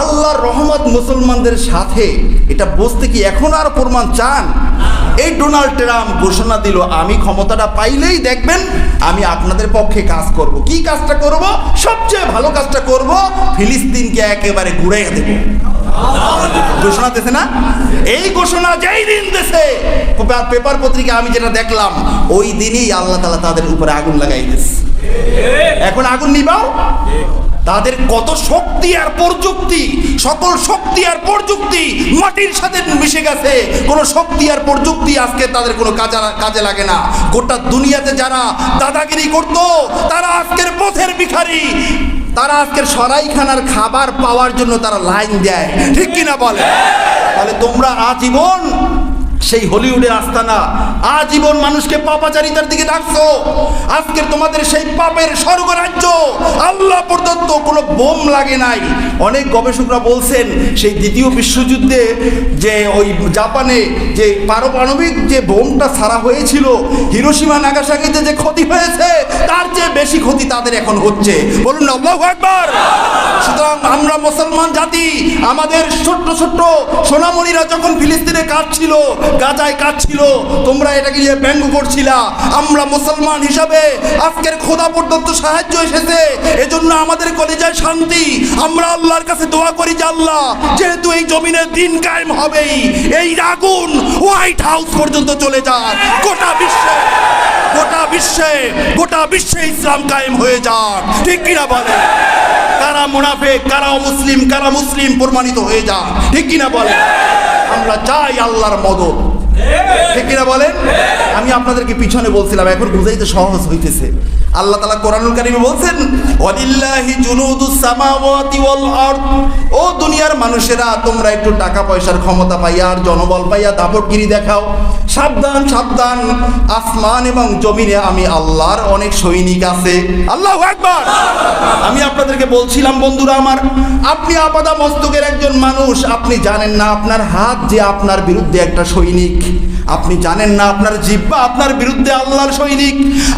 আল্লাহর রহমত মুসলমানদের সাথে। এটা বুঝতে কি এখন আর প্রমাণ চান? এই ডোনাল্ড ট্রাম্প ঘোষণা দিল, আমি ক্ষমতাটা পাইলেই দেখবেন, আমি আপনাদের পক্ষে কাজ করব। কি কাজটা করব? সবচেয়ে ভালো কাজটা করব, ফিলিস্তিনকে একেবারে ঘুরাইয়া দেব। ঘোষণা দিয়েছে না? এই ঘোষণা যেই দিন দেশে পেপার পত্রিকা আমি যেটা দেখলাম, ওই দিনই আল্লাহ তালা তাদের উপরে আগুন লাগাই দিয়েছে এখন আগুন নিবাও? তাদের কত শক্তি আর প্রযুক্তি, সকল শক্তি আর প্রযুক্তি মাটির সাথে মিশে গেছে। কোনো শক্তি আর প্রযুক্তি আজকে তাদের কোনো কাজে কাজে লাগে না। গোটা দুনিয়াতে যারা দাদাগিরি করত, তারা আজকের পথের ভিখারি। তারা আজকের সরাইখানার খাবার পাওয়ার জন্য তারা লাইন দেয়। ঠিক কিনা বলে? তাহলে তোমরা আজীবন সেই হলিউডের আস্তানা, আজীবন মানুষকে পাপাচারিতার দিকে ডাকছো। আজকের তোমাদের সেই পাপের স্বর্গরাজ্য আল্লাহ প্রদত্ত কোনো বোম লাগে নাই। অনেক গবেষকরা বলছেন, সেই দ্বিতীয় বিশ্বযুদ্ধে যে ওই জাপানে যে পারমাণবিক যে বোমটা ছাড়া হয়েছিল হিরোসীমা নাগাসাকিতে যে ক্ষতি হয়েছে, তার চেয়ে বেশি ক্ষতি তাদের এখন হচ্ছে। বলুন না একবার সুতরাং আমরা মুসলমান জাতি, আমাদের ছোট্ট ছোট্ট সোনামণিরা যখন ফিলিস্তিনে কাজ ছিল গাজায় কাজ ছিল তোমরা এটাকে নিয়ে ব্যঙ্গ করছিলা। আমরা মুসলমান হিসাবে আজকের খোদা প্রদত্ত সাহায্য এসেছে, এজন্য আমাদের কলেজায় শান্তি। আমরা আল্লাহর কাছে দোয়া করি যে আল্লাহ, যেহেতু এই জমিনের দিন কায়েম হবেই, এই আগুন হোয়াইট হাউস পর্যন্ত চলে যাক। গোটা বিশ্বে গোটা বিশ্বে গোটা বিশ্বে ইসলাম কায়েম হয়ে যাক। ঠিক কিনা বলে কারা মুনাফেক, কারা মুসলিম কারা মুসলিম প্রমাণিত হয়ে যাক ঠিক কিনা বলে আমরা চাই আল্লাহর মদত। ঠিক কিনা বলেন? আমি আপনাদেরকে পিছনে বলছিলাম, এখন বুঝাইতে সহজ হইতেছে। আল্লাহ তালা কোরআনুল কারিমে বলছেন, ওয়ালিল্লাহি জুনুদুস সামাওয়াতি ওয়াল আরদ। ও দুনিয়ার মানুষেরা, তোমরা একটু টাকা পয়সার ক্ষমতা পাইয়া আর জনবল পাইয়া দাপটগিরি দেখাও। সাবধান সাবধান। আসমান এবং জমিনে আমি আল্লাহর অনেক সৈনিক আছে। আল্লাহ একবার আমি আপনাদেরকে বলছিলাম, বন্ধুরা আমার, আপনি আপাদা মস্তকের একজন মানুষ, আপনি জানেন না আপনার হাত যে আপনার বিরুদ্ধে একটা সৈনিক। আপনি জানেন না আপনার জিব্বা আপনার বিরুদ্ধে আল্লাহর সৈনিক।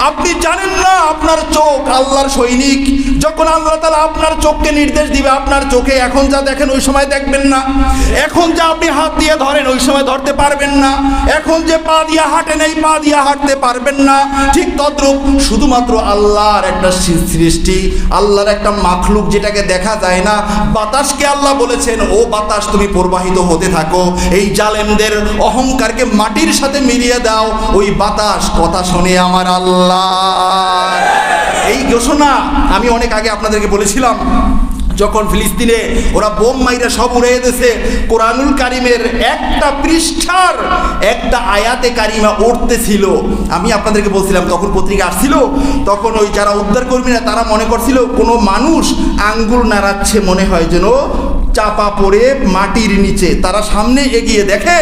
আপনি জানেন না আপনার চোখ আল্লাহর সৈনিক। যখন আল্লাহ তালা আপনার চোখকে নির্দেশ দিবে, আপনার চোখে এখন যা দেখেন ওই সময় দেখবেন না। এখন যা আপনি হাত দিয়ে ধরেন, ওই সময় ধরতে পারবেন না। এখন যে পা দিয়ে হাঁটেন, এই পা দিয়ে হাঁটতে পারবেন না। ঠিক তদ্রুপ শুধুমাত্র আল্লাহর একটা সৃষ্টি, আল্লাহর একটা মাখলুক যেটাকে দেখা যায় না। বাতাসকে আল্লাহ বলেছেন, ও বাতাস, তুমি প্রবাহিত হতে থাকো। এই জালেমদের অহংকারকে মাটির সাথে মিলিয়ে দাও, ওই বাতাস কথা শুনে আমার আল্লাহ। এই ঘোষণা আমি অনেক আগে আপনাদেরকে বলেছিলাম, যখন ফিলিস্তিনে ওরা বোম মাইরা সব উড়ে দিয়েছে, কোরআনুল কারিমের একটা পৃষ্ঠার একটা আয়াতে কারিমা উঠতেছিল। আমি আপনাদেরকে বলছিলাম, তখন পত্রিকা আসছিল, তখন ওই যারা উদ্ধার কর্মীরা তারা মনে করছিল, কোনো মানুষ আঙ্গুল নাড়াচ্ছে, মনে হয় যেন চাপা পড়ে মাটির নিচে। তারা সামনে এগিয়ে দেখে,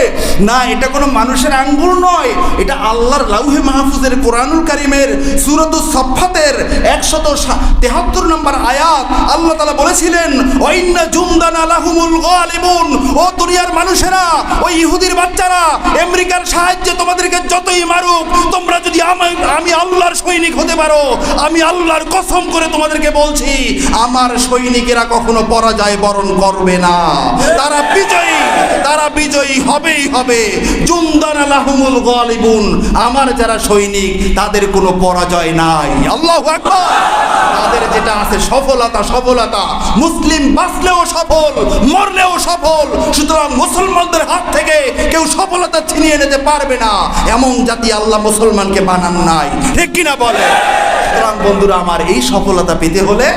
না, এটা কোনো মানুষের আঙ্গুল নয়। এটা আল্লাহর লাউহে মাহফুজের কোরআনুল কারিমের সুরতুস সফাতের একশত তেহাত্তর নম্বর আয়াত। আল্লাহ তালা বলেছিলেন ওইন্না জুমদান আলাহুমুল গালিবুন। ও দুনিয়ার মানুষেরা, ওই ইহুদির বাচ্চারা, আমেরিকার সাহায্যে তোমাদেরকে যতই মারুক, তোমরা যদি আমি আল্লাহর সৈনিক হতে পারো, আমি আল্লাহর কসম করে তোমাদেরকে বলছি, আমার সৈনিকেরা কখনো পরাজয় বরণ করবে না। তারা বিজয়ী তারা বিজয়ী হবেই হবে। জুমদান আলাহুমুল গালিবুন, আমার যারা সৈনিক, তাদের কোনো পরাজয় নাই। আল্লাহ তাদের যেটা আছে সফলতা সফলতা। মুসলিম বাঁচলেও সফল, মরলেও সফল। সুতরাং মুসলমানদের হাত থেকে কেউ সফলতা ছিনিয়ে নিতে পারবে না। এমন জাতি আল্লাহ মুসলমানকে বানান নাই। ঠিক কিনা বলে? সুতরাং বন্ধুরা, আমার এই সফলতা পেতে হলে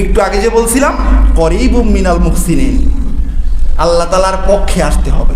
একটু আগে যে বলছিলাম করিব মিনাল মুহসিনিন। আল্লাহ তালার পক্ষে আসতে হবে।